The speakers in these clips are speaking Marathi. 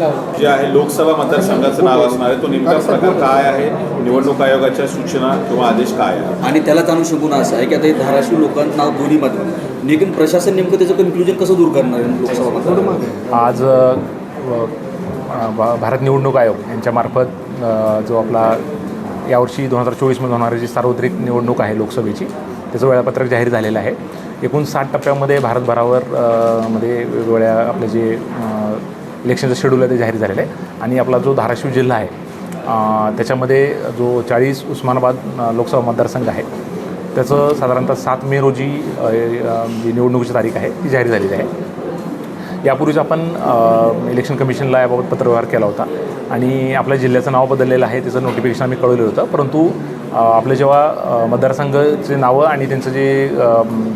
जे आहे लोकसभा मतदारसंघाचं नाव असणार आहे तो नेमका प्रकार काय आहे निवडणूक आयोगाच्या सूचना किंवा आदेश काय आहे? आणि त्यालाच अनुषंगून असं आहे की आता हे धाराशिव लोकांना दोन्ही मत लेकिन प्रशासन नेमकं त्याचं कन्क्लुजन कसं दूर करणार आहे लोकसभा मतदार आज भारत निवडणूक आयोग यांच्यामार्फत जो आपला यावर्षी दोन हजार चोवीसमध्ये होणारी जी सार्वत्रिक निवडणूक आहे लोकसभेची त्याचं वेळापत्रक जाहीर झालेलं आहे. एकूण साठ टप्प्यामध्ये भारतभरावर मध्ये वेगवेगळ्या आपले जे इलेक्शनचं शेड्यूल आहे ते जाहीर झालेलं आहे. आणि आपला जो धाराशिव जिल्हा आहे त्याच्यामध्ये जो चाळीस उस्मानाबाद लोकसभा मतदारसंघ आहे त्याचं साधारणतः सात मे रोजी जी म्हणजे निवडणुकीची तारीख आहे ती जाहीर झालेली आहे. यापूर्वीच आपण इलेक्शन कमिशनला याबाबत पत्रव्यवहार केला होता. आणि आपल्या जिल्ह्याचं नाव बदललेलं आहे त्याचं नोटिफिकेशन आम्ही कळवलं होतं. परंतु आपलं जेव्हा मतदारसंघाचे नावं आणि त्यांचं जे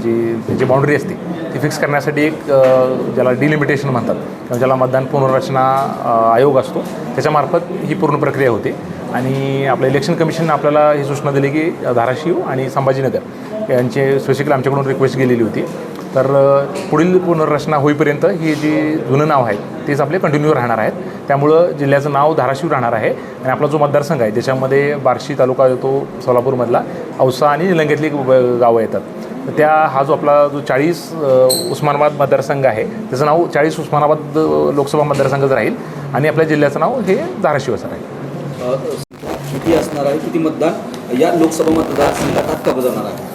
जी त्यांची बाउंड्री असते ती फिक्स करण्यासाठी एक ज्याला डिलिमिटेशन म्हणतात किंवा ज्याला मतदान पुनर्रचना आयोग असतो त्याच्यामार्फत ही पूर्ण प्रक्रिया होते. आणि आपलं इलेक्शन कमिशन आपल्याला ही सूचना दिली की धाराशिव आणि संभाजीनगर यांचे स्पेसिफिकली आमच्याकडून रिक्वेस्ट गेलेली होती. तर पुढील पुनर्रचना होईपर्यंत ही जी जुनं नाव आहे तेच आपले कंटिन्यू राहणार आहेत. त्यामुळं जिल्ह्याचं नाव धाराशिव राहणार आहे आणि आपला जो मतदारसंघ आहे ज्याच्यामध्ये बार्शी तालुका येतो सोलापूरमधला औसा आणि निलंगेतली गावं येतात. त्या हा जो आपला जो चाळीस उस्मानाबाद मतदारसंघ आहे त्याचं नाव चाळीस उस्मानाबाद लोकसभा मतदारसंघच राहील आणि आपल्या जिल्ह्याचं नाव हे धाराशिव असं राहील. किती असणार आहे? किती मतदान या लोकसभा मतदारसंघात हक्क बजावणार आहे?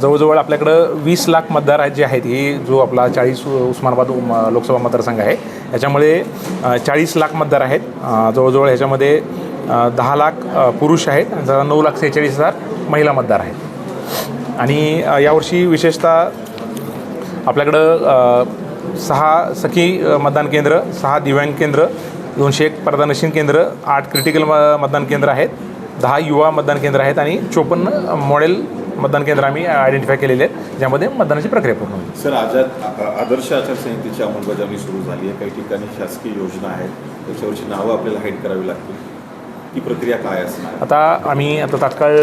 जवळजवळ आपल्याकडं वीस लाख मतदार आहेत जे आहेत ही जो आपला चाळीस उस्मानाबाद उम, लोकसभा मतदारसंघ आहे. याच्यामध्ये चाळीस लाख मतदार आहेत. जवळजवळ ह्याच्यामध्ये दहा लाख पुरुष आहेत आणि जरा नऊ लाख सेहेचाळीस हजार महिला मतदार आहेत. आणि यावर्षी विशेषतः आपल्याकडं सहा सखी मतदान केंद्र सहा दिव्यांग केंद्र दोनशे एक प्रदानशील केंद्र आठ क्रिटिकल म मतदान केंद्र आहेत दहा युवा मतदान केंद्र आहेत आणि चोपन्न मॉडेल मतदान केंद्र आम्ही आयडेंटिफाय केलेले आहेत ज्यामध्ये मतदानाची प्रक्रिया पूर्ण होईल. सर आजाद आ- आदर्श आचारसंहितेची अंमलबजावणी सुरू झाली आहे. काही ठिकाणी शासकीय योजना आहेत. त्याच्यावरची नावं आपल्याला हाईड करावी लागतील. ती प्रक्रिया काय असणार? आता आम्ही आता तात्काळ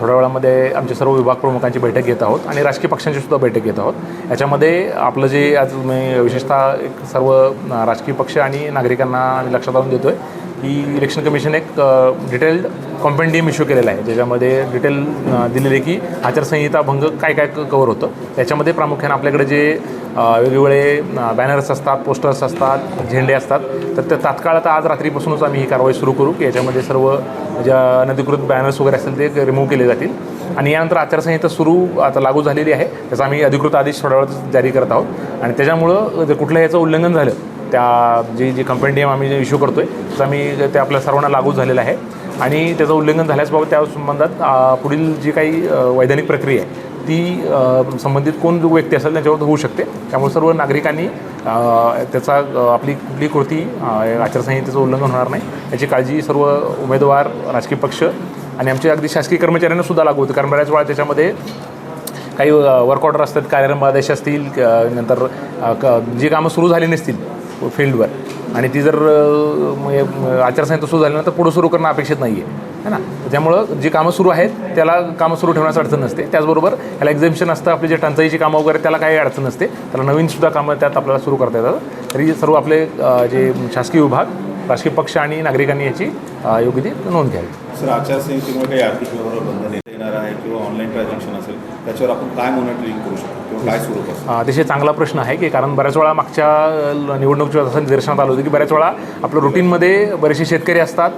थोड्या वेळामध्ये आमचे सर्व विभाग प्रमुखांची बैठक घेत आहोत आणि राजकीय पक्षांची सुद्धा बैठक घेत आहोत. याच्यामध्ये आपलं जे आज मी विशेषतः एक सर्व राजकीय पक्ष आणि नागरिकांना आम्ही लक्षात आणून देतो आहे की इलेक्शन कमिशन एक डिटेल्ड कॉम्पेंडियम इश्यू केलेला आहे. ज्याच्यामध्ये डिटेल अ, दिलेले की आचारसंहिता भंग काय काय कवर होतं. त्याच्यामध्ये प्रामुख्याने आपल्याकडे जे वेगवेगळे बॅनर्स असतात पोस्टर्स असतात झेंडे असतात तर ते तात्काळ आता आज रात्रीपासूनच आम्ही ही कारवाई सुरू करू की याच्यामध्ये सर्व ज्या अनधिकृत बॅनर्स वगैरे असतील ते रिमूव्ह केले जातील. आणि यानंतर आचारसंहिता सुरू आता लागू झालेली आहे. त्याचा आम्ही अधिकृत आदेश थोड्या वेळात जारी करत आहोत. आणि त्याच्यामुळं जर कुठलं याचं उल्लंघन झालं त्या जी जी कंपेंडियम आम्ही जे इश्यू करतो आहे त्याचं आम्ही ते आपल्या सर्वांना लागू झालेलं आहे. आणि त्याचं उल्लंघन झाल्यासबाबत त्या संबंधात पुढील जी काही वैधानिक प्रक्रिया आहे ती संबंधित कोण जो व्यक्ती असेल त्याच्यावर होऊ शकते. त्यामुळे सर्व नागरिकांनी त्याचा आपली कुठली कृती आचारसंहितेचं उल्लंघन होणार नाही. याची काळजी सर्व उमेदवार राजकीय पक्ष आणि आमचे अगदी शासकीय कर्मचाऱ्यांना सुद्धा लागू होते. कारण बऱ्याच वेळा त्याच्यामध्ये काही वर्क ऑर्डर असतात कार्यक्रम आदेश असतील नंतर क- जी कामं सुरू झाली नसतील फील्डवर. आणि ती जर आचारसंहिता सुरू झाली सुरू तर पुढं सुरू करणं अपेक्षित नाही आहे है ना? त्यामुळं जी कामं सुरू आहेत त्याला कामं सुरू ठेवण्यास अडचण नसते. त्याचबरोबर याला एक्झिबिशन असतं आपली जे टंचाईची कामं वगैरे त्याला काही अडचण नसते. त्याला नवीनसुद्धा कामं त्यात आपल्याला सुरू करता येतात. तरी सर्व आपले जे शासकीय विभाग राजकीय पक्ष आणि नागरिकांनी याची योग्य ती नोंद घ्यावी. सर आचारसंहितेमुळे काही आर्थिक व्यवहार बंधन येणार आहे किंवा ऑनलाईन ट्रान्झॅक्शन असेल त्याच्यावर आपण काय मॉनिटरिंग करू शकतो? काय सुरू अतिशय चांगला प्रश्न आहे की कारण बऱ्याच वेळा मागच्या निवडणुकीच्या असं निदर्शनात आलं होतं की बऱ्याच वेळा आपलं रुटीनमध्ये बरेचसे शेतकरी असतात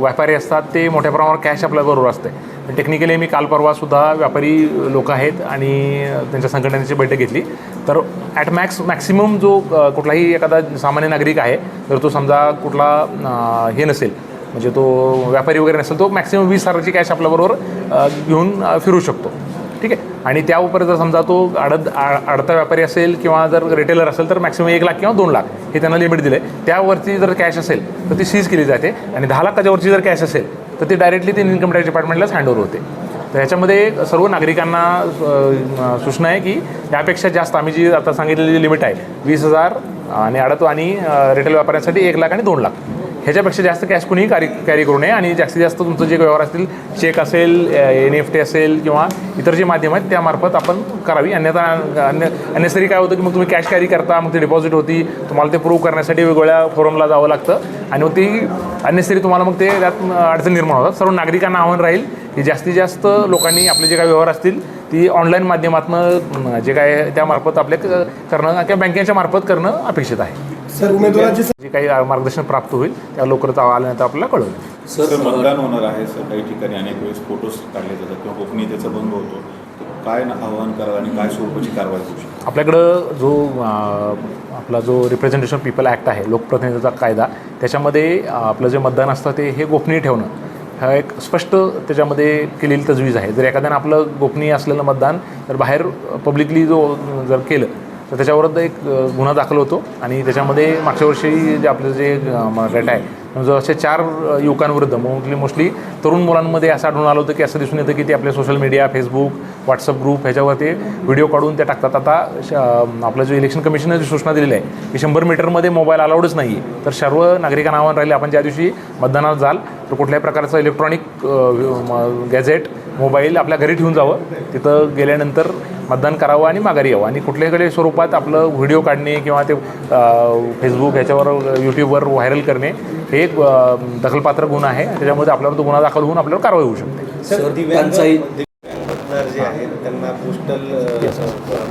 व्यापारी असतात ते मोठ्या प्रमाणावर कॅश आपल्याबरोबर असते टेक्निकली मी काल परवासुद्धा व्यापारी लोक आहेत आणि त्यांच्या संघटनेची बैठक घेतली. तर ॲट मॅक्स मॅक्सिमम जो कुठलाही एखादा सामान्य नागरिक आहे तर तो समजा कुठला हे नसेल म्हणजे तो व्यापारी वगैरे नसेल तो मॅक्सिमम वीस हजाराची कॅश आपल्याबरोबर घेऊन फिरू शकतो. ठीक आहे? आणि त्या उपर जर समजा तो अडत आ- व्यापारी असेल किंवा जर रिटेलर असेल तर मॅक्सिमम एक लाख किंवा दोन लाख हे त्यांना लिमिट दिलं आहे त्यावरती जर कॅश असेल तर ती सीज केली जाते. आणि दहा लाखाच्यावरची जर कॅश असेल तर ती डायरेक्टली ती इन्कम टॅक्स डिपार्टमेंटलाच हँडओव्हर होते. तर ह्याच्यामध्ये सर्व नागरिकांना सूचना आहे की यापेक्षा जास्त आम्ही जी आता सांगितलेली लिमिट आहे वीस हजार आणि अडतो आणि रिटेल व्यापाऱ्यांसाठी एक लाख आणि दोन लाख. ह्याच्यापेक्षा जास्त कॅश कुणीही कॅरी कॅरी करू नये. आणि जास्तीत जास्त तुमचं जे व्यवहार असतील चेक असेल एन एफ टी असेल किंवा इतर जे माध्यम आहेत त्यामार्फत आपण करावी. अन्यथा अन्य अन्यसरी काय होतं की मग तुम्ही कॅश कॅरी करता मग ते डिपॉझिट होती तुम्हाला ते प्रूव्ह करण्यासाठी वेगवेगळ्या फोरमला जावं लागतं. आणि मग ती अन्यसरी तुम्हाला मग ते त्यात अडचण निर्माण होतात. सर्व नागरिकांना आव्हान राहील की जास्तीत जास्त लोकांनी आपले जे काही व्यवहार असतील ती ऑनलाईन माध्यमातून जे काय त्यामार्फत आपल्या क- करणं किंवा बँकेच्या मार्फत करणं अपेक्षित आहे. सर उमेदवाराची जे काही मार्गदर्शन प्राप्त होईल त्या लवकरच आल्यानंतर आपल्याला कळवेल सर सर मतदान होणार आहे सर काही ठिकाणी अनेक वेळेस फोटोज काढले जातात किंवा गोपनीयतेचा भंग होतो. तर काय आव्हान कराल आणि काय स्वरूपाची कारवाई होऊ शकते? आपल्याकडं जो अं, आपला जो रिप्रेझेंटेशन पीपल ॲक्ट आहे लोकप्रतिनिधीचा कायदा त्याच्यामध्ये अं, आपलं जे मतदान असतं ते हे गोपनीय ठेवणं हा एक स्पष्ट त्याच्यामध्ये केलेली तजवीज आहे. जर एखाद्यानं आपलं गोपनीय असलेलं मतदान जर बाहेर पब्लिकली जो जर केलं तर त्याच्यावर एक गुन्हा दाखल होतो आणि त्याच्यामध्ये मागच्या वर्षी जे आपलं जे रेट आहे जो असे चार युवकांविरुद्ध मोस्टली मोस्टली तरुण मुलांमध्ये असं आढळून आलं होतं की असं दिसून येतं की ते आपले social media Facebook WhatsApp group ह्याच्यावर ते व्हिडिओ काढून ते टाकतात. आता श- आपलं जे इलेक्शन कमिशनने जी सूचना दिलेली आहे की शंभर मीटरमध्ये मोबाईल अलाउडच नाही आहे तर सर्व नागरिकांना आव्हान राहिले आपण ज्या दिवशी मतदानात जाल तर कुठल्याही प्रकारचं इलेक्ट्रॉनिक गॅझेट मोबाईल आपल्या घरी ठेवून जावं. तिथं गेल्यानंतर मतदान करावं आणि माघारी यावं. आणि कुठल्याही स्वरूपात आपलं व्हिडिओ काढणे किंवा ते फेसबुक ह्याच्यावर यूट्यूबवर व्हायरल करणे हे एक दखलपात्र गुन्हा आहे. त्याच्यामध्ये आपल्यावर तो गुन्हा दाखल होऊन आपल्यावर कारवाई होऊ शकते. जे आहेत त्यांना पोस्टल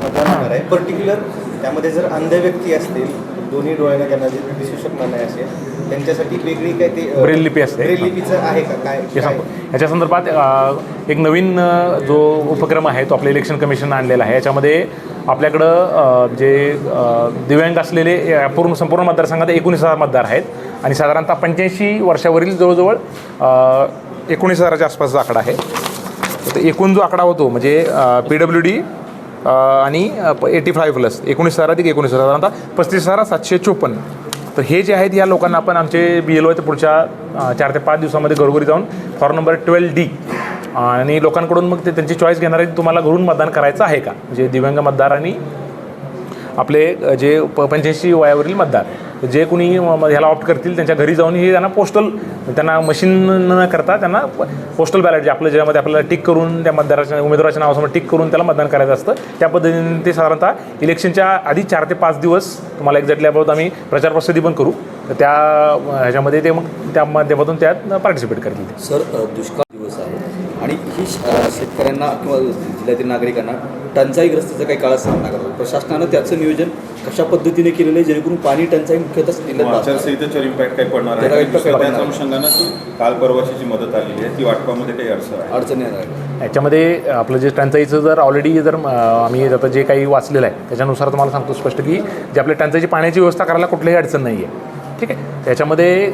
मतदान होणार आहे. पर्टिक्युलर त्यामध्ये जर अंध व्यक्ती असतील दोन्ही डोळ्याने दिसू शकणार नाही असे. त्यांच्यासाठी वेगळी काय ते ब्रेल लिपी असते. ब्रेल लिपीचं आहे का? काय हे काय? सांगतो याच्या संदर्भात एक नवीन जो उपक्रम आहे तो आपल्या इलेक्शन कमिशन आणलेला आहे. याच्यामध्ये आपल्याकडं जे दिव्यांग असलेले पूर्ण संपूर्ण मतदारसंघात एकोणीस हजार मतदार आहेत. आणि साधारणतः पंच्याऐंशी वर्षावरील जवळजवळ एकोणीस हजाराच्या आसपासचा आकडा आहे. तर एकूण जो आकडा होतो म्हणजे पी डब्ल्यू डी आणि एटी फाय प्लस एकोणीस हजार अधिक एकोणीस हजार साधारणतः पस्तीस हजार सातशे चोपन्न. तर हे जे आहेत या लोकांना आपण आमचे बी एल ओ पुढच्या चार ते पाच दिवसामध्ये घरोघरी जाऊन फॉर्म नंबर ट्वेल्व डी आणि लोकांकडून मग ते त्यांची चॉईस घेणार आहे तुम्हाला घरून मतदान करायचं आहे का? म्हणजे दिव्यांग मतदार आणि आपले जे प पंच्याऐंशी वयावरील मतदार जे कुणी ह्याला ऑप्ट करतील त्यांच्या घरी जाऊन हे त्यांना पोस्टल त्यांना मशीन न करता त्यांना पोस्टल बॅलेट जे आपलं ज्यामध्ये आपल्याला टिक करून त्या मतदाराच्या उमेदवाराच्या नावासमोर टिक करून त्याला मतदान करायचं असतं त्या पद्धतीने ते साधारणतः इलेक्शनच्या आधी चार ते पाच दिवस तुम्हाला एक्झॅक्टली याबाबत आम्ही प्रचार प्रसिद्धी पण करू. तर त्या ह्याच्यामध्ये ते मग त्या माध्यमातून त्यात पार्टिसिपेट करतील ते. सर दुष्काळ दिवस आहे आणि ही श- शेतकऱ्यांना किंवा जिल्ह्यातील नागरिकांना टंचाईग्रस्तीचा काही काळात सामना करतो प्रशासनानं त्याचं नियोजन कशा पद्धतीने केलेलं आहे जेणेकरून पाणी टंचाई मुख्यतः. आचारसंहितेच्यावर इम्पॅक्ट काय पडणार त्याचा आहे त्याच. अनुषंगानं की काल परवाची जी मदत आलेली आहे. ती वाटपामध्ये काही अडचण आहे. अडचणी येणार आहे. याच्यामध्ये आपलं जे टंचाईचं जर ऑलरेडी जर आम्ही आता जे काही वाचलेलं आहे त्याच्यानुसार तुम्हाला सांगतो स्पष्ट की जे आपल्या टंचाईची पाण्याची व्यवस्था करायला कुठलीही अडचण नाही आहे ठीक आहे. त्याच्यामध्ये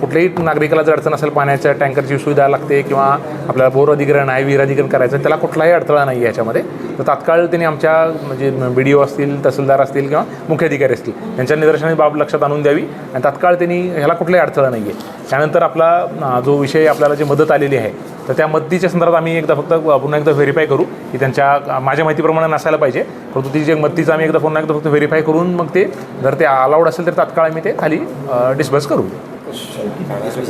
कुठल्याही नागरिकाला जर अडचण असेल पाण्याच्या टँकरची सुविधा लागते किंवा आपल्याला बोर अधिकरण आहे विहीर अधिकरण करायचं त्याला कुठलाही अडथळा नाही आहे याच्यामध्ये. तर तात्काळ त्यांनी आमच्या म्हणजे बी डी ओ असतील तहसीलदार असतील किंवा मुख्य अधिकारी असतील यांच्या निदर्शनाची बाब लक्षात आणून द्यावी आणि तात्काळ त्यांनी ह्याला कुठलाही अडथळा नाही आहे. त्यानंतर आपला जो विषय आपल्याला जी मदत आलेली आहे तर त्या मदतीच्या संदर्भात आम्ही एकदा फक्त पुन्हा एकदा व्हेरीफाय करू की त्यांच्या माझ्या माहितीप्रमाणे नसायला पाहिजे. परंतु ती जे मदतीचं आम्ही एकदा पुन्हा एकदा फक्त व्हेरीफाय करून मग ते जर ते अलाउड असेल तर तात्काळ आम्ही ते खाली डिस्कस करू.